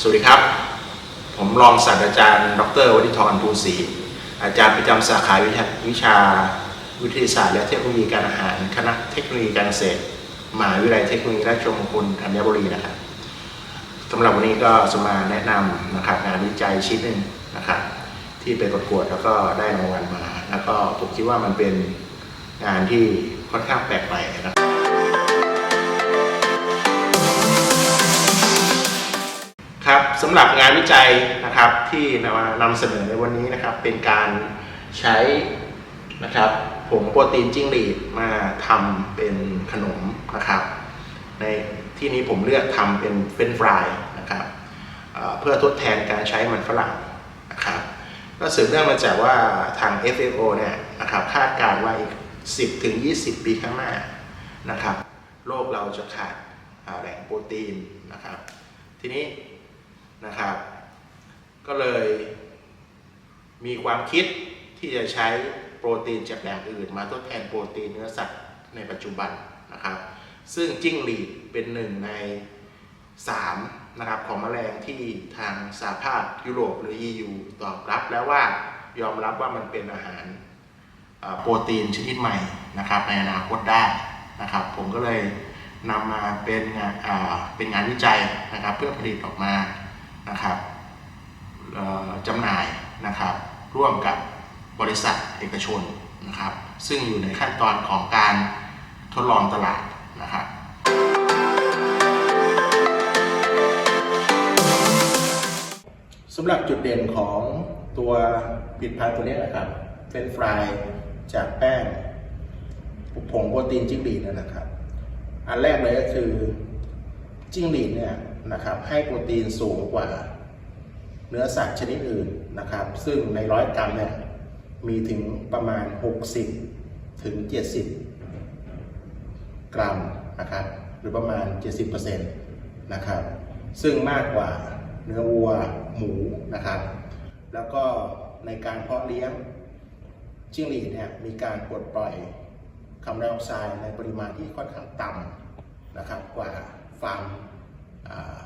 สวัสดีครับ ผมรองศาสตราจารย์ ดรวณิธรภูศรีอาจารย์ประจำสาขาวิชาวิชาวิทยาศาสตร์และเทคโนโลยีการอาหาร คณะเทคโนโลยีการเกษตรมหาวิทยาลัยเทคโนโลยีราชมงคลธัญบุรีนะครับสำหรับวันนี้ก็จะมาแนะนำนะครับงานวิจัยชิ้นหนึ่งนะครับที่ไปประกวดแล้วก็ได้รางวัลมา แล้วก็ผมคิดว่ามันเป็นงานที่ค่อนข้างแปลกใหม่นะครับ สำหรับงานวิจัยนะครับที่นำเสนอในวันนี้นะครับ เป็นการใช้นะครับผงโปรตีนจิ้งหรีดมาทำเป็นขนมนะครับ ในที่นี้ผมเลือกทำเป็นเฟรนฟรายนะครับเพื่อทดแทนการใช้มันฝรั่งนะครับก็สืบเนื่องมาจากว่าทาง FAO เนี่ยนะครับคาดการณ์ว่าอีก 10ถึง20 ปีข้างหน้านะครับ โลกเราจะขาดแหล่งโปรตีนนะครับ ทีนี้ นะครับ ก็เลยมีความคิดที่จะใช้โปรตีนจากแหล่งอื่น มาทดแทนโปรตีนเนื้อสัตว์ในปัจจุบันนะครับ ซึ่งจิ้งหรีดเป็นหนึ่งใน3นะครับของแมลงที่ทางสหภาพยุโรปหรือ EU ตอบรับแล้วว่ายอมรับว่ามันเป็นอาหารโปรตีนชนิดใหม่นะครับในอนาคตได้นะครับ ผมก็เลยนำมาเป็นงานอ่าเป็นงานวิจัยนะครับ เพื่อผลิตออกมา นะครับจำหน่ายนะครับ ร่วมกับบริษัทเอกชนนะครับ ซึ่งอยู่ในขั้นตอนของการทดลองตลาดนะครับสำหรับจุดเด่นของตัวผลิตภัณฑ์ตัวนี้นะครับ เป็นฟรายจากแป้งผงโปรตีนจิ้งหรีดนะครับ อันแรกเลยก็คือจิ้งหรีดเนี่ย นะครับให้โปรตีนสูงกว่าเนื้อสัตว์ชนิดอื่นนะครับ ซึ่งในร้อยกรัมเนี่ยมีถึงประมาณ 60 ถึง 70 กรัมนะครับ หรือประมาณ 70%นะครับ ซึ่งมากกว่าเนื้อวัวหมูนะครับ แล้วก็ในการเพาะเลี้ยงจิ้งหรีดเนี่ยมีการปลดปล่อยคาร์บอนไดออกไซด์ในปริมาณที่ค่อนข้างต่ำนะครับกว่าฟาร์มา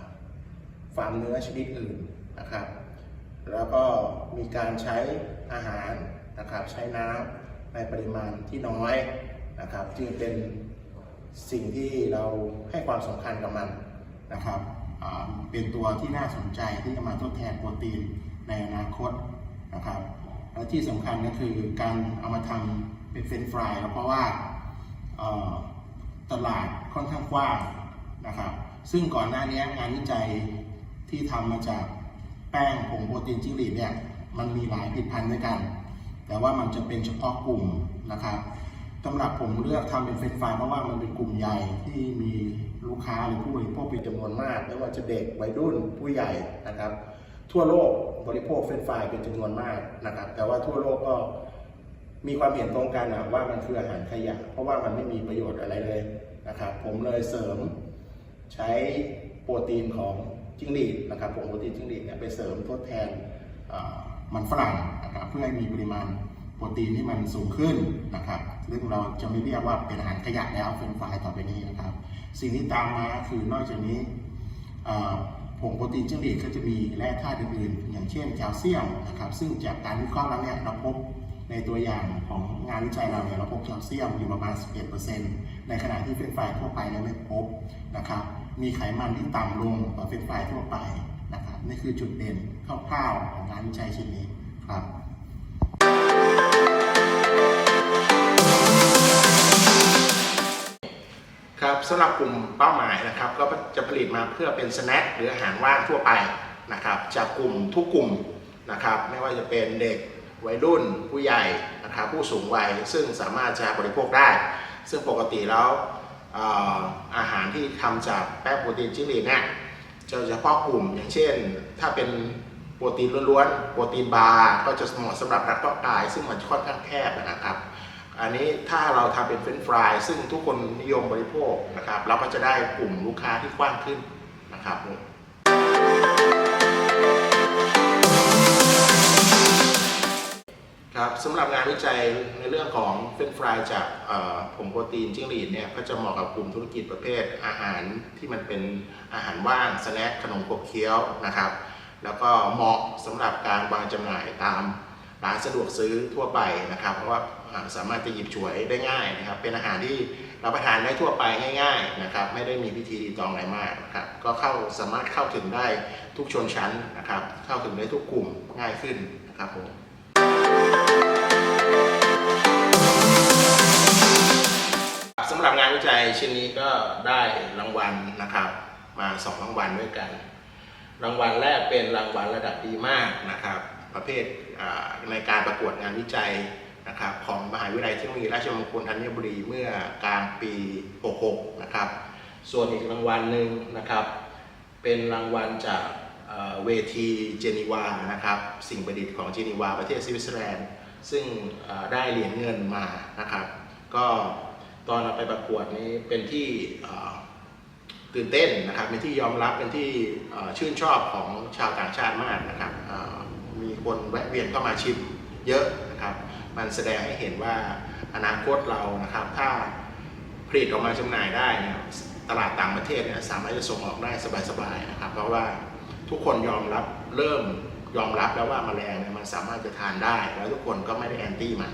ฟาร์มเนื้อชนิดอื่นนะครับ แล้วก็มีการใช้อาหารนะครับใช้น้ำในปริมาณที่น้อยนะครับจึงเป็นสิ่งที่เราให้ความสำคัญกับมันนะครับเป็นตัวที่น่าสนใจที่จะมาทดแทนโปรตีนในอนาคตนะครับและที่สำคัญก็คือการเอามาทำเป็นเฟรนฟรายเพราะว่าตลาดค่อนข้างกว้างนะครับ ซึ่งก่อนหน้านี้งานวิจัย ที่ทำมาจากแป้งผงโปรตีนจิ้งหรีดเนี่ยมันมีหลายผลิตภัณฑ์ด้วยกัน แต่ว่ามันจะเป็นเฉพาะกลุ่มนะครับสำหรับผมเลือกทำเป็นเฟรนฟรายเพราะว่ามันเป็นกลุ่มใหญ่ที่มีลูกค้าหรือผู้บริโภคเป็นจำนวนมากไม่ว่าจะเด็กวัยรุ่นผู้ใหญ่นะครับ ทั่วโลกบริโภคเฟรนฟรายเป็นจำนวนมากนะครับ แต่ว่าทั่วโลกก็มีความเห็นตรงกันนะว่ามันคืออาหารขยะ เพราะว่ามันไม่มีประโยชน์อะไรเลยนะครับ ผมเลยเสริมใช้โปรตีนของ จิ้งหรีดนะครับผงโปรตีนจิ้งหรีดเนี่ยไปเสริมทดแทนมันฝรั่งนะครับเพื่อให้มีปริมาณโปรตีนที่มันสูงขึ้นนะครับซึ่งเราจะไม่เรียกว่าเป็นอาหารขยะแล้วเฟรนฟรายต่อไปนี้นะครับ สิ่งที่ตามมาคือนอกจากนี้ผงโปรตีนจิ้งหรีดก็จะมีแร่ธาตุอื่นๆอย่างเช่นแคลเซียมนะครับซึ่งจากการวิเคราะห์แล้วเนี่ยเราพบ ในตัวอย่างของงานวิจัยเราเนี่ยเราพบแคลเซียมอยู่ประมาณ 11%ในขณะที่เฟรนฟรายทั่วไปเนี่ยไม่พบนะครับมีไขมันที่ต่ำลงกว่าเฟรนฟรายทั่วไปนะครับนี่คือจุดเด่นคร่าวๆของงานวิจัยชิ้นนี้ครับครับสำหรับกลุ่มเป้าหมายนะครับก็จะผลิตมาเพื่อเป็นสแน็คหรืออาหารว่างทั่วไปนะครับจากกลุ่มทุกกลุ่มนะครับไม่ว่าจะเป็นเด็ก วัยรุ่นผู้ใหญ่นะครับผู้สูงวัยซึ่งสามารถจะบริโภคได้ ซึ่งปกติแล้วเอ่อาหารที่ทำจากแป้งโปรตีนจิ้งหรีดเนี่ยจะเฉพาะกลุ่มอย่างเช่น ถ้าเป็นโปรตีนล้วนๆ โปรตีนบาร์ก็จะเหมาะสำหรับนักเพาะกาย ซึ่งมันค่อนข้างแคบนะครับ อันนี้ถ้าเราทำเป็นเฟรนช์ฟรายซึ่งทุกคนนิยมบริโภคนะครับเราก็จะได้กลุ่มลูกค้าที่กว้างขึ้นนะครับ สำหรับงานวิจัยในเรื่องของเฟรนฟรายจากผงโปรตีนจิ้งหรีดเนี่ยก็จะเหมาะกับกลุ่มธุรกิจประเภทอาหารที่มันเป็นอาหารว่างสแน็คขนมขบเคี้ยวนะครับ แล้วก็เหมาะสำหรับการวางจำหน่ายตามร้านสะดวกซื้อทั่วไปนะครับ เพราะว่าอ่าสามารถจะหยิบฉวยได้ง่ายนะครับ เป็นอาหารที่รับประทานได้ทั่วไปง่าย ๆนะครับ ไม่ได้มีพิธีรีตองอะไรมากนะครับ ก็เข้าสามารถเข้าถึงได้ทุกชนชั้นนะครับ เข้าถึงได้ทุกกลุ่มง่ายขึ้นนะครับผม สำหรับงานวิจัยชิ้นนี้ก็ได้รางวัลนะครับ มาสองรางวัลด้วยกัน รางวัลแรกเป็นรางวัลระดับดีมากนะครับ ประเภทในการประกวดงานวิจัยนะครับของมหาวิทยาลัยเทคโนโลยีราชมงคลธัญบุรีเมื่อกลางปี 66 นะครับ ส่วนอีกรางวัลหนึ่งนะครับ เป็นรางวัลจาก เวทีเจนีวานะครับสิ่งประดิษฐ์ของเจนีวาประเทศสวิตเซอร์แลนด์ซึ่งได้เหรียญเงินมานะครับ ก็ตอนเราไปประกวดนี้เป็นที่ตื่นเต้นนะครับเป็นที่ยอมรับเป็นที่ชื่นชอบของชาวต่างชาติมากนะครับมีคนแวะเวียนเข้ามาชิมเยอะนะครับ มันแสดงให้เห็นว่าอนาคตเรานะครับ ถ้าผลิตออกมาจำหน่ายได้ตลาดต่างประเทศเนี่ยสามารถจะส่งออกได้สบายๆนะครับ เพราะว่า ทุกคนยอมรับเริ่มยอมรับแล้วว่าแมลงเนี่ยมันสามารถจะทานได้ แล้วทุกคนก็ไม่ได้แอนตี้มัน